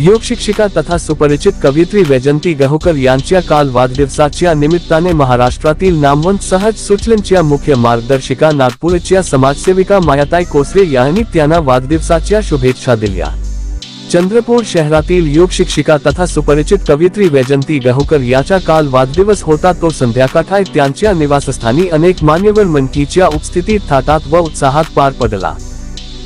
योग शिक्षिका तथा सुपरिचित कवयित्री वैजंती गहोकर यांच्या काल वाढदिवसाच्या निमित्ताने महाराष्ट्रातील नामवंत सहज सुचलनच्या मुख्य मार्गदर्शिका नागपूरच्या समाजसेविका मायाताई कोसरे यांनी त्यांना वाढदिवसाच्या शुभेच्छा दिल्या चंद्रपूर शहरातील योग शिक्षिका तथा सुपरिचित कवयित्री वैजंती गहोकर याचा काल वाढदिवस होता तो संध्याकाठाय त्यांच्या निवासस्थानी अनेक मान्यवर मंत्रीच्या उपस्थितीत थाटात व उत्साहात पार पडला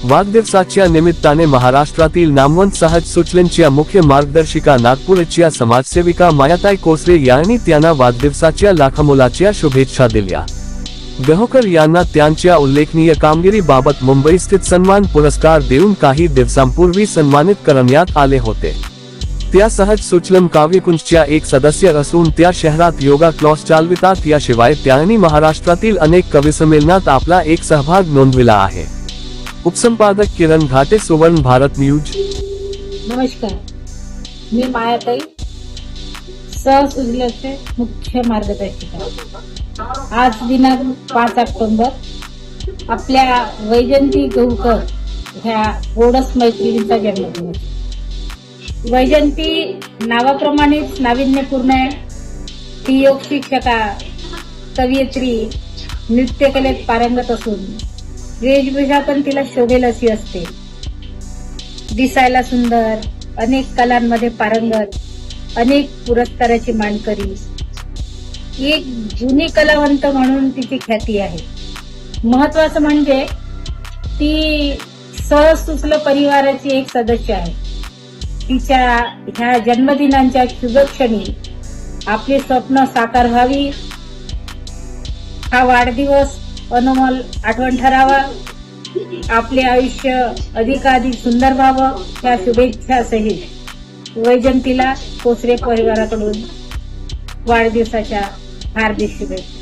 वाढदिवसाच्या निमित्ताने महाराष्ट्रातील नामवंत सहज सुचलनच्या मुख्य मार्गदर्शिका नागपूरच्या समाजसेविका मायाताई कोसरे यांनी त्यांना वाढदिवसाच्या लाखमोलाच्या शुभेच्छा दिल्या. गहोकर यांना त्यांच्या उल्लेखनीय कामगिरीबाबत मुंबई स्थित सन्मान पुरस्कार देऊन काही दिवसांपूर्वी सन्मानित करण्यात आले होते. त्या सहज सुचलम काव्यकुंजच्या एक सदस्य असून त्या शहरात योगा क्लॉस चालवितात याशिवाय त्यांनी महाराष्ट्रातील अनेक कविसंमेलनात आपला एक सहभाग नोंदविला आहे. उपसंपादक किरण घाटे सुवर्ण भारत न्यूज. नमस्कार. मी मायाताई. सहसुजल्याचे मुख्य मार्गदर्शिका आज दिनांक पाच ऑक्टोबर. आपल्या वैजंती गौकर ह्या गोडस मैत्रिणीचा जन्मदिवस. वैजंती नावाप्रमाणेच नाविन्यपूर्ण आहे. ती योग शिक्षका कवयित्री नृत्यकलेत पारंगत असून वेशभूषा पण तिला शोभेल अशी असते. दिसायला सुंदर अनेक कलांमध्ये पारंगत अनेक पुरस्काराची मानकरी. एक जुनी कलावंत म्हणून तिची ख्याती आहे. महत्वाचं म्हणजे ती सहसुचल परिवाराची एक सदस्य आहे. तिच्या ह्या जन्मदिनांच्या शुभक्षणी आपली स्वप्न साकार व्हावी. हा वाढदिवस अनमोल आठवण ठरावा. आपले आयुष्य अधिकाधिक सुंदर व्हावं त्या शुभेच्छा सहित. वैजंतीला कोसरे परिवाराकडून वाढदिवसाच्या हार्दिक शुभेच्छा.